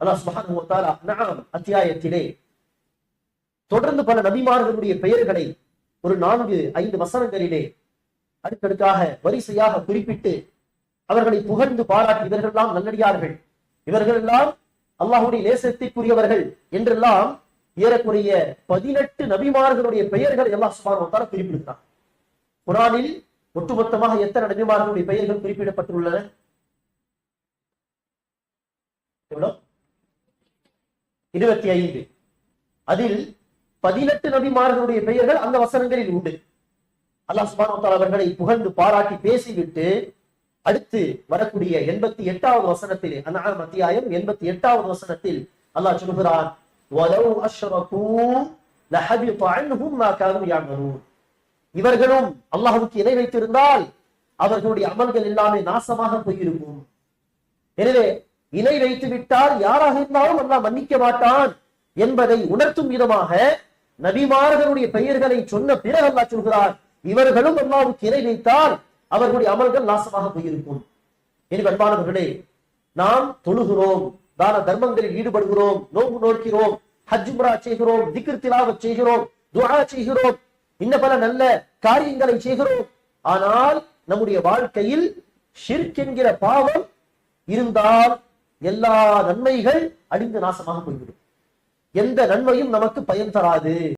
அல்லாஹ் சுபஹான் அத்தியாயத்திலே தொடர்ந்து பல நபிமார்களுடைய பெயர்களை ஒரு நான்கு ஐந்து வசனங்களிலே அடுக்கடுக்காக வரிசையாக குறிப்பிட்டு அவர்களை புகழ்ந்து பாராட்டி இவர்களெல்லாம் நல்லடியார்கள். இவர்கள் எல்லாம் அல்லாஹுடைய நேசத்திற்குரியவர்கள் என்றெல்லாம் ஏறக்குறைய பதினெட்டு நபிமார்களுடைய பெயர்கள் எல்லாம் சுமார் குறிப்பிடுகிறார் குரானில் ஒட்டுமொத்தமாக எத்தனை நபிமார்களுடைய பெயர்கள் குறிப்பிடப்பட்டுள்ளன? எவ்வளவு? இருபத்தி ஐந்து. அதில் பதினெட்டு நபிமார்களுடைய பெயர்கள் அந்த வசனங்களில் உண்டு. அல்லாஹ் சுபான் அவர்களை புகழ்ந்து பாராட்டி பேசிவிட்டு அடுத்து வரக்கூடிய எண்பத்தி எட்டாவது வசனத்தில் அன்ஆம் அத்தியாயம் எண்பத்தி எட்டாவது வசனத்தில் அல்லாஹ் சொல்கிறான் இவர்களும் அல்லாஹுக்கு இணை வைத்திருந்தால் அவர்களுடைய அமல்கள் எல்லாமே நாசமாக போயிருக்கும். எனவே இணை வைத்து விட்டால் யாராக இருந்தாலும் அல்லாஹ் மன்னிக்க மாட்டான் என்பதை உணர்த்தும் விதமாக நபிமார்களுடைய பெயர்களை சொன்ன பிறகு அல்லாஹ் சொல்கிறார் இவர்களும் அல்லாவுக்கு இலை வைத்தால் அவர்களுடைய அமல்கள் நாசமாக போயிருக்கும். எனவே அன்பானவர்களே நாம் தொழுகிறோம் தான தர்மங்களில் ஈடுபடுகிறோம் நோம்பு நோக்கிறோம் ஹஜ் செய்கிறோம் திக்ர் திலாவத் செய்கிறோம் துஆ செய்கிறோம் இன்ன பல நல்ல காரியங்களை செய்கிறோம். ஆனால் நம்முடைய வாழ்க்கையில் ஷிர்க் என்கிற பாவம் இருந்தால் எல்லா நன்மைகள் அடிந்து நாசமாக போய்விடும். எந்த நன்மையும் நமக்கு பயன் தராது.